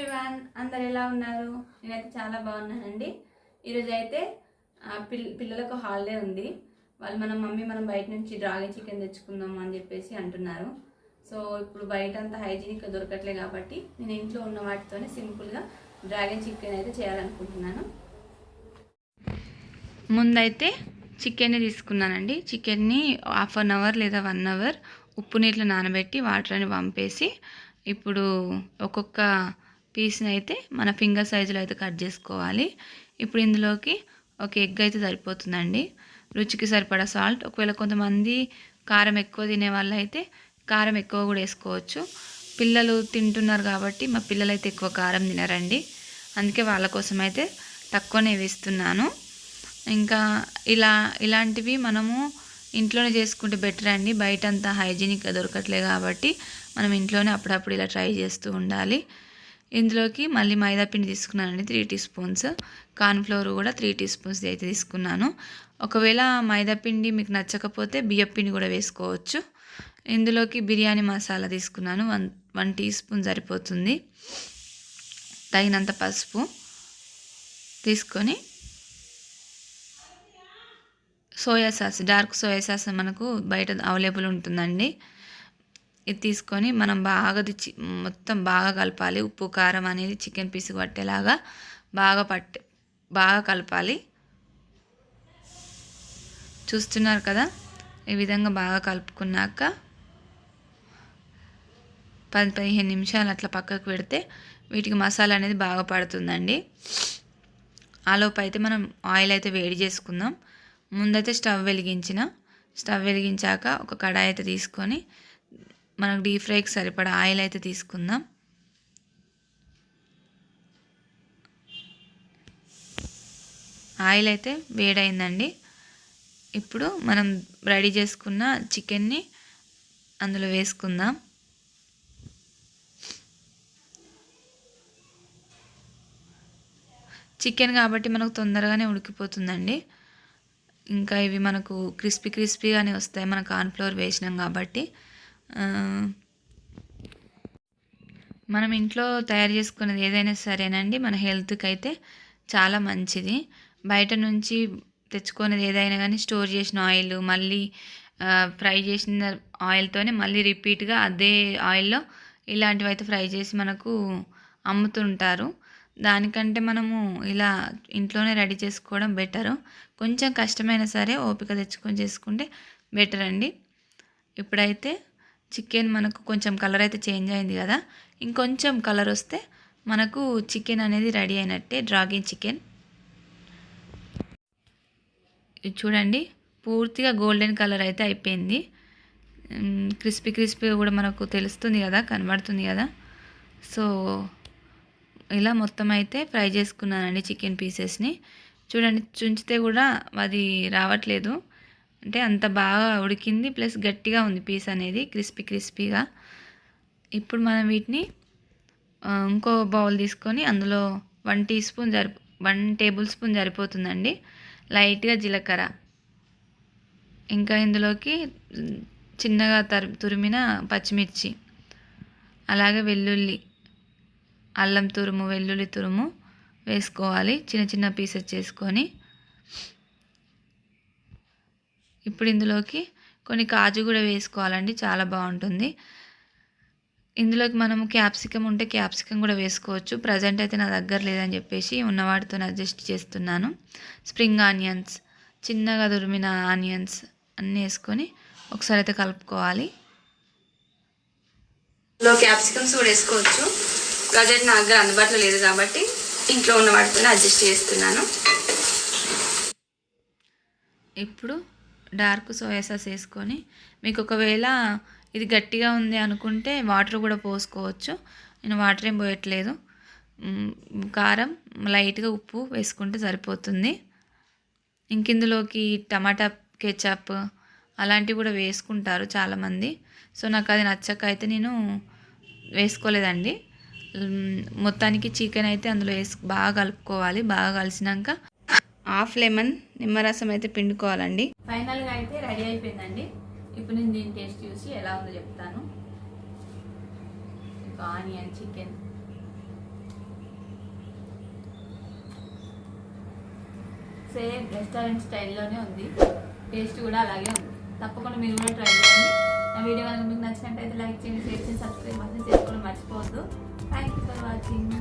Everyone అందరు ఎలా ఉన్నారు? నేనైతే చాలా బాగున్నానండి. ఈరోజు అయితే పిల్ పిల్లలకు హాలిడే ఉంది. వాళ్ళు మన మమ్మీ మనం బయట నుంచి డ్రాగన్ చికెన్ తెచ్చుకుందాం అని చెప్పేసి అంటున్నారు. సో ఇప్పుడు బయట అంతా హైజీనిక్ దొరకట్లే కాబట్టి నేను ఇంట్లో ఉన్న వాటితోనే సింపుల్గా డ్రాగన్ చికెన్ అయితే చేయాలనుకుంటున్నాను. ముందైతే చికెన్ని తీసుకున్నానండి. చికెన్ని హాఫ్ అన్ అవర్ లేదా వన్ అవర్ ఉప్పు నీటిలో నానబెట్టి వాటర్ అని పంపేసి ఇప్పుడు ఒక్కొక్క పీస్ని అయితే మన ఫింగర్ సైజులో అయితే కట్ చేసుకోవాలి. ఇప్పుడు ఇందులోకి ఒక ఎగ్ అయితే సరిపోతుందండి. రుచికి సరిపడా సాల్ట్. ఒకవేళ కొంతమంది కారం ఎక్కువ తినే వాళ్ళు అయితే కారం ఎక్కువ కూడా వేసుకోవచ్చు. పిల్లలు తింటున్నారు కాబట్టి మా పిల్లలు అయితే ఎక్కువ కారం తినరండి. అందుకే వాళ్ళ కోసం అయితే తక్కువనే వేస్తున్నాను. ఇంకా ఇలా ఇలాంటివి మనము ఇంట్లోనే చేసుకుంటే బెటర్ అండి. బయట అంతా హైజీనిక్గా దొరకట్లే కాబట్టి మనం ఇంట్లోనే అప్పుడప్పుడు ఇలా ట్రై చేస్తూ ఉండాలి. ఇందులోకి మళ్ళీ మైదా పిండి తీసుకున్నానండి త్రీ టీ స్పూన్స్. కార్న్ఫ్లోర్ కూడా త్రీ టీ స్పూన్స్ అయితే తీసుకున్నాను. ఒకవేళ మైదా పిండి మీకు నచ్చకపోతే బియ్యం పిండి కూడా వేసుకోవచ్చు. ఇందులోకి బిర్యానీ మసాలా తీసుకున్నాను. వన్ వన్ టీ స్పూన్ సరిపోతుంది. తగినంత పసుపు తీసుకొని soya sauce dark soya sauce మనకు బయట అవైలబుల్ ఉంటుందండి. ఇది తీసుకొని మనం బాగా దిచ్చి మొత్తం బాగా కలపాలి. ఉప్పు కారం అనేది చికెన్ పీస్ పట్టేలాగా బాగా పట్టే బాగా కలపాలి. చూస్తున్నారు కదా? ఈ విధంగా బాగా కలుపుకున్నాక పది పదిహేను నిమిషాలు అట్లా పక్కకు పెడితే వీటికి మసాలా అనేది బాగా పడుతుందండి. ఆలోపు అయితే మనం ఆయిల్ అయితే వేడి చేసుకుందాం. ముందైతే స్టవ్ వెలిగించిన స్టవ్ వెలిగించాక ఒక కడాయి అయితే తీసుకొని మనకు డీప్ ఫ్రైకి సరిపడా ఆయిల్ అయితే తీసుకుందాం. ఆయిల్ అయితే వేడైందండి. ఇప్పుడు మనం రెడీ చేసుకున్న చికెన్ని అందులో వేసుకుందాం. చికెన్ కాబట్టి మనకు తొందరగానే ఉడికిపోతుందండి. ఇంకా ఇవి మనకు క్రిస్పీ క్రిస్పీగానే వస్తాయి. మన కార్న్ఫ్లోర్ వేసినాం కాబట్టి. మనం ఇంట్లో తయారు చేసుకునేది ఏదైనా సరేనండి మన హెల్త్కి అయితే చాలా మంచిది. బయట నుంచి తెచ్చుకునేది ఏదైనా కానీ స్టోర్ చేసిన ఆయిల్ మళ్ళీ ఫ్రై చేసిన ఆయిల్తోనే మళ్ళీ రిపీట్గా అదే ఆయిల్లో ఇలాంటివి అయితే ఫ్రై చేసి మనకు అమ్ముతుంటారు. దానికంటే మనము ఇలా ఇంట్లోనే రెడీ చేసుకోవడం బెటరు. కొంచెం కష్టమైనా సరే ఓపిక తెచ్చుకొని చేసుకుంటే బెటర్ అండి ఇప్పుడైతే చికెన్ మనకు కొంచెం కలర్ అయితే చేంజ్ అయింది కదా. ఇంకొంచెం కలర్ వస్తే మనకు చికెన్ అనేది రెడీ అయినట్టే డ్రాగన్ చికెన్. ఇది చూడండి పూర్తిగా గోల్డెన్ కలర్ అయితే అయిపోయింది. క్రిస్పీ క్రిస్పీ కూడా మనకు తెలుస్తుంది కదా కనబడుతుంది కదా. సో ఇలా మొత్తం అయితే ఫ్రై చేసుకున్నానండి చికెన్ పీసెస్ని. చూడండి చుంచితే కూడా అది రావట్లేదు. అంటే అంత బాగా ఉడికింది ప్లస్ గట్టిగా ఉంది పీస్ అనేది క్రిస్పీ క్రిస్పీగా. ఇప్పుడు మనం వీటిని ఇంకో బౌల్ తీసుకొని అందులో వన్ టీ స్పూన్ సరి వన్ టేబుల్ స్పూన్ సరిపోతుందండి. లైట్గా జీలకర్ర. ఇంకా ఇందులోకి చిన్నగా తరు తురిమిన పచ్చిమిర్చి అలాగే వెల్లుల్లి అల్లం తురుము వెల్లుల్లి తురుము వేసుకోవాలి. చిన్న చిన్న పీసెస్ చేసుకొని ఇప్పుడు ఇందులోకి కొన్ని కాజు కూడా వేసుకోవాలండి చాలా బాగుంటుంది. ఇందులోకి మనము క్యాప్సికమ్ ఉంటే క్యాప్సికమ్ కూడా వేసుకోవచ్చు. ప్రజెంట్ అయితే నా దగ్గర లేదని చెప్పేసి ఉన్న వాటితో అడ్జస్ట్ చేస్తున్నాను. స్ప్రింగ్ ఆనియన్స్ చిన్నగా తురిమిన ఆనియన్స్ అన్నీ వేసుకొని ఒకసారి అయితే కలుపుకోవాలి. క్యాప్సికమ్స్ కూడా వేసుకోవచ్చు. ప్రజెంట్ నా దగ్గర అందుబాటులో లేదు కాబట్టి ఇంట్లో ఉన్న వాటితో అడ్జస్ట్ చేస్తున్నాను. ఇప్పుడు డార్క్ సోయా సాస్ వేసుకొని మీకు ఒకవేళ ఇది గట్టిగా ఉంది అనుకుంటే వాటర్ కూడా పోసుకోవచ్చు. నేను వాటర్ ఏం పోయట్లేదు. కారం లైట్గా ఉప్పు వేసుకుంటే సరిపోతుంది. ఇంక ఇందులోకి టమాటా కెచప్ అలాంటివి కూడా వేసుకుంటారు చాలామంది. సో నాకు అది నచ్చక అయితే నేను వేసుకోలేదండి. మొత్తానికి చికెన్ అయితే అందులో వేసి బాగా కలుపుకోవాలి. బాగా కలిసినాక హాఫ్ లెమన్ నిమ్మరసం అయితే పిండుకోవాలండి. ఫైనల్గా అయితే రెడీ అయిపోయిందండి. ఇప్పుడు నేను దీని టేస్ట్ చూసి ఎలా ఉందో చెప్తాను. Onion chicken. సేమ్ రెస్టారెంట్ స్టైల్లోనే ఉంది. టేస్ట్ కూడా అలాగే ఉంది. తప్పకుండా మీరు కూడా ట్రై చేయండి. నా వీడియో కనుక మీకు నచ్చినట్టయితే లైక్ చేయండి షేర్ చేసి సబ్స్క్రైబ్ మాత్రం చేసుకోవడం మర్చిపోవద్దు. Thank you for watching